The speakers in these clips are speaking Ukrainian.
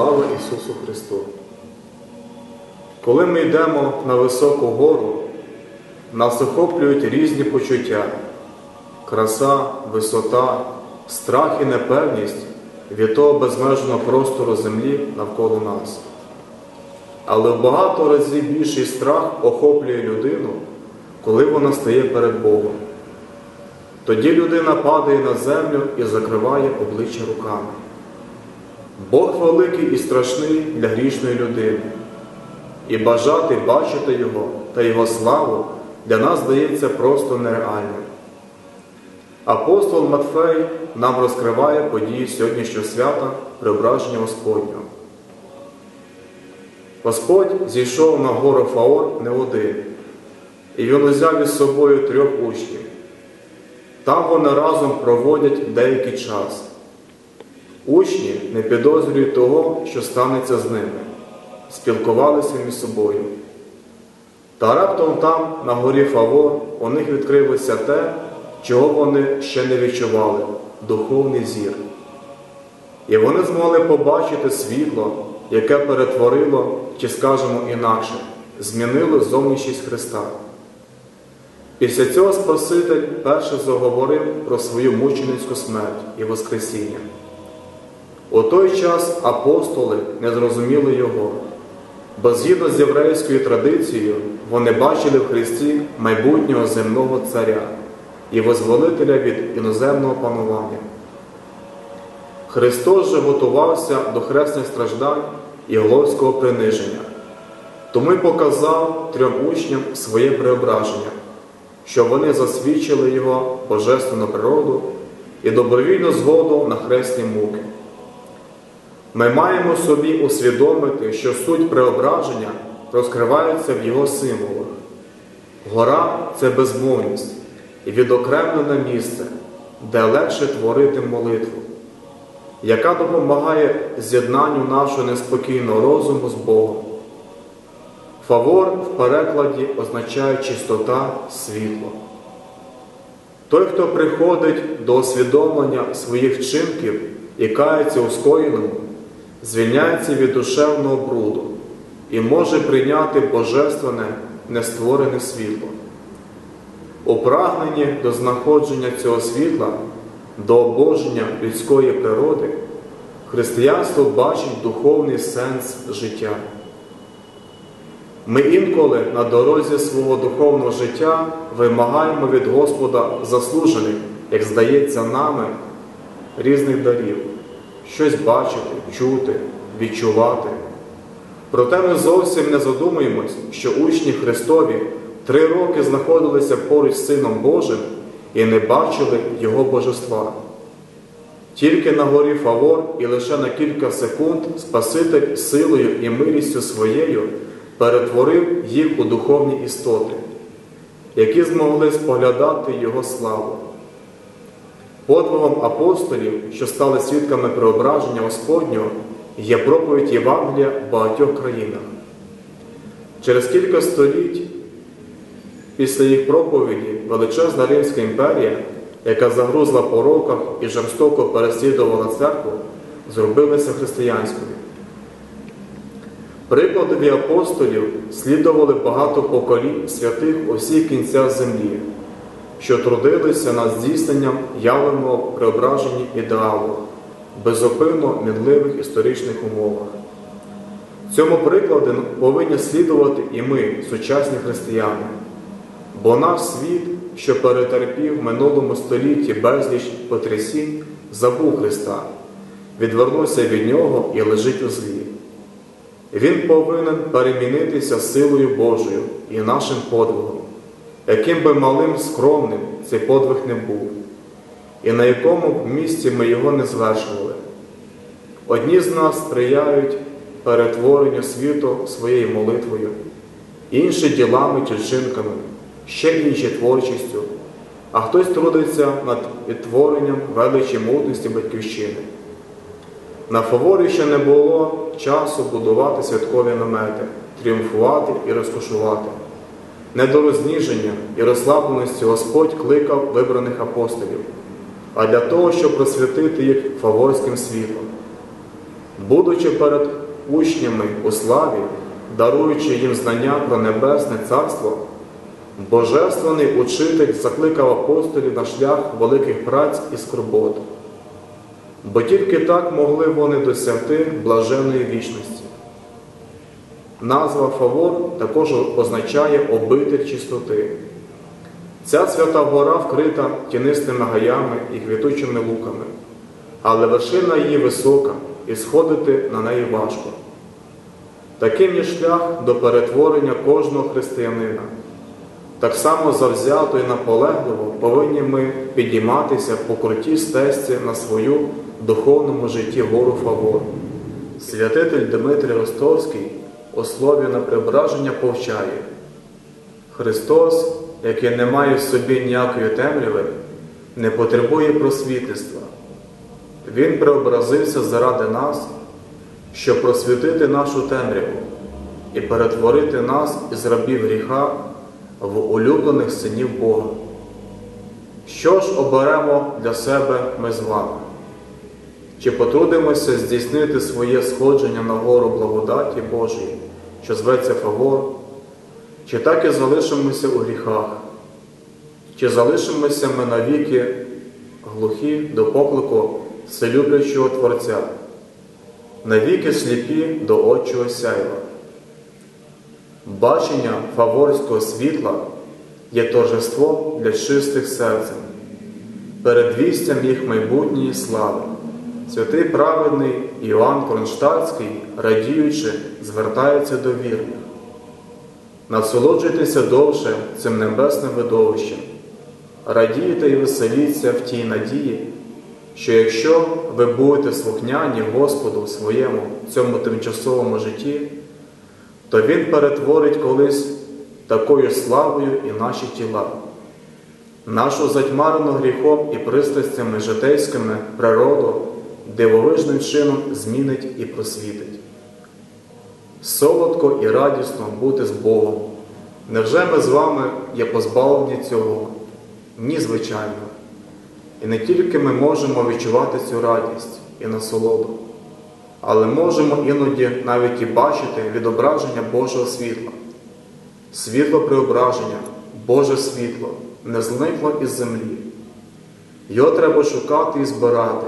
Слава Ісусу Христу! Коли ми йдемо на високу гору, нас охоплюють різні почуття, краса, висота, страх і непевність від того безмежного простору землі навколо нас. Але в багато разів більший страх охоплює людину, коли вона стає перед Богом. Тоді людина падає на землю і закриває обличчя руками. Бог великий і страшний для грішної людини, і бажати бачити Його та Його славу для нас здається просто нереальним. Апостол Матфей нам розкриває події сьогоднішнього свята Преображення Господнього. Господь зійшов на гору Фаор не один, і він узяв із собою трьох учнів. Там вони разом проводять деякий час. Учні не підозрюють того, що станеться з ними, спілкувалися між собою. Та раптом там, на горі Фавор, у них відкрилося те, чого вони ще не відчували духовний зір. І вони змогли побачити світло, яке перетворило, чи скажемо інакше, змінило зовнішність Христа. Після цього Спаситель перше заговорив про свою мученицьку смерть і Воскресіння. У той час апостоли не зрозуміли Його, бо згідно з єврейською традицією вони бачили в Христі майбутнього земного царя і возволителя від іноземного панування. Христос же готувався до хресних страждань і головського приниження, тому й показав трьом учням своє преображення, що вони засвідчили Його божественну природу і добровільну згоду на хресні муки. Ми маємо собі усвідомити, що суть преображення розкривається в його символах. Гора це безмовність і відокремлене місце, де легше творити молитву, яка допомагає з'єднанню нашого неспокійного розуму з Богом. Фавор в перекладі означає чистота світло. Той, хто приходить до усвідомлення своїх вчинків і кається у скоєному, звільняється від душевного бруду і може прийняти божественне нестворене світло. У прагненні до знаходження цього світла, до обоження людської природи, християнство бачить духовний сенс життя. Ми інколи на дорозі свого духовного життя вимагаємо від Господа заслужених, як здається, нами різних дарів щось бачити, чути, відчувати. Проте ми зовсім не задумуємось, що учні Христові три роки знаходилися поруч з Сином Божим і не бачили Його божества. Тільки на горі Фавор і лише на кілька секунд Спаситель силою і милістю своєю перетворив їх у духовні істоти, які змогли споглядати Його славу. Подвигом апостолів, що стали свідками преображення Господнього, є проповідь Євангелія в багатьох країнах. Через кілька століть після їх проповіді величезна Римська імперія, яка загрузла по роках і жорстоко переслідувала церкву, зробилася християнською. Прикладові апостолів слідували багато поколінь святих у всіх кінцях землі що трудилися над здійсненням явленого преображення ідеалу, безупинно мінливих історичних умовах. Цьому прикладу повинні слідувати і ми, сучасні християни, бо наш світ, що перетерпів в минулому столітті безліч потрясінь, забув Христа, відвернувся від Нього і лежить у злі. Він повинен перемінитися силою Божою і нашим подвигом яким би малим скромним цей подвиг не був, і на якому б місці ми його не звершували. Одні з нас сприяють перетворенню світу своєю молитвою, інші ділами чи вчинками, ще інші творчістю, а хтось трудиться над відтворенням величі мудрості батьківщини. На фаворі ще не було часу будувати святкові намети, тріумфувати і розкошувати. Не до розніження і розслабленості Господь кликав вибраних апостолів, а для того, щоб просвятити їх фаворським світлом. будучи перед учнями у славі, даруючи їм знання про небесне царство, Божественний учитель закликав апостолів на шлях великих праць і скорбот, бо тільки так могли вони досягти блаженної вічності. Назва Фавор також означає обитель чистоти. Ця свята гора вкрита тінистими гаями і квітучими луками, але вершина її висока, і сходити на неї важко. Таким є шлях до перетворення кожного християнина. Так само завзято і наполегливо повинні ми підійматися по крутій стежці на свою духовному житті гору Фавор. Святитель Дмитрий Ростовський слові на преображення повчає Христос, який не має в собі ніякої темряви, не потребує просвітництва. Він преобразився заради нас, щоб просвітити нашу темряву і перетворити нас із рабів гріха в улюблених синів Бога. Що ж оберемо для себе ми з вами? Чи потрудимося здійснити своє сходження на гору благодаті Божої, що зветься Фавор, чи так і залишимося у гріхах, чи залишимося ми навіки глухі до поклику вселюблячого Творця, навіки сліпі до Отчого сяйва? Бачення фаворського світла є торжеством для чистих серцем, передвістям їх майбутньої слави. Святий праведний Іоанн Кронштадтський, радіючи, звертається до вірних. Насолоджуйтеся довше цим небесним видовищем, радійте і веселіться в тій надії, що якщо ви будете слухняні Господу в своєму цьому тимчасовому житті, то Він перетворить колись такою славою і наші тіла, нашу затьмарену гріхом і пристрастями житейськими природу дивовижним чином змінить і просвітить. Солодко і радісно бути з Богом. Невже ми з вами є позбавлені цього? Ні, звичайно. І не тільки ми можемо відчувати цю радість і насолоду, але можемо іноді навіть і бачити відображення Божого світла. Світло преображення, Боже світло не зникло із землі. Його треба шукати і збирати,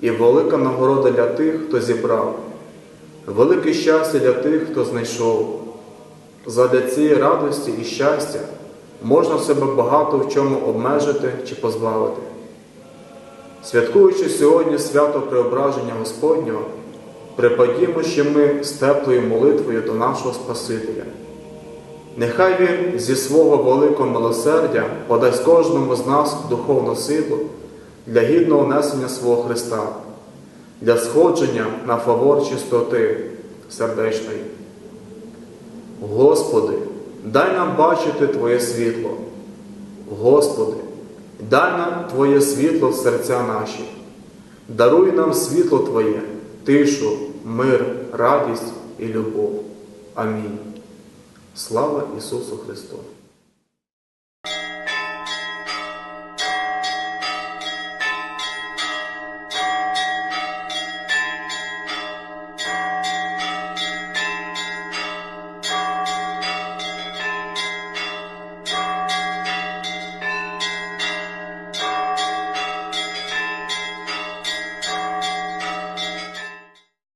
і велика нагорода для тих, хто зібрав, велике щастя для тих, хто знайшов. Задля цієї радості і щастя можна себе багато в чому обмежити чи позбавити. Святкуючи сьогодні свято Преображення Господнього, припадімо ще ми з теплою молитвою до нашого Спасителя. Нехай Він зі свого великого милосердя подасть кожному з нас духовну силу для гідного несення свого Христа, для сходження на фавор чистоти сердечної. Господи, дай нам бачити Твоє світло. Господи, дай нам Твоє світло в серця наші. Даруй нам світло Твоє, тишу, мир, радість і любов. Амінь. Слава Ісусу Христу!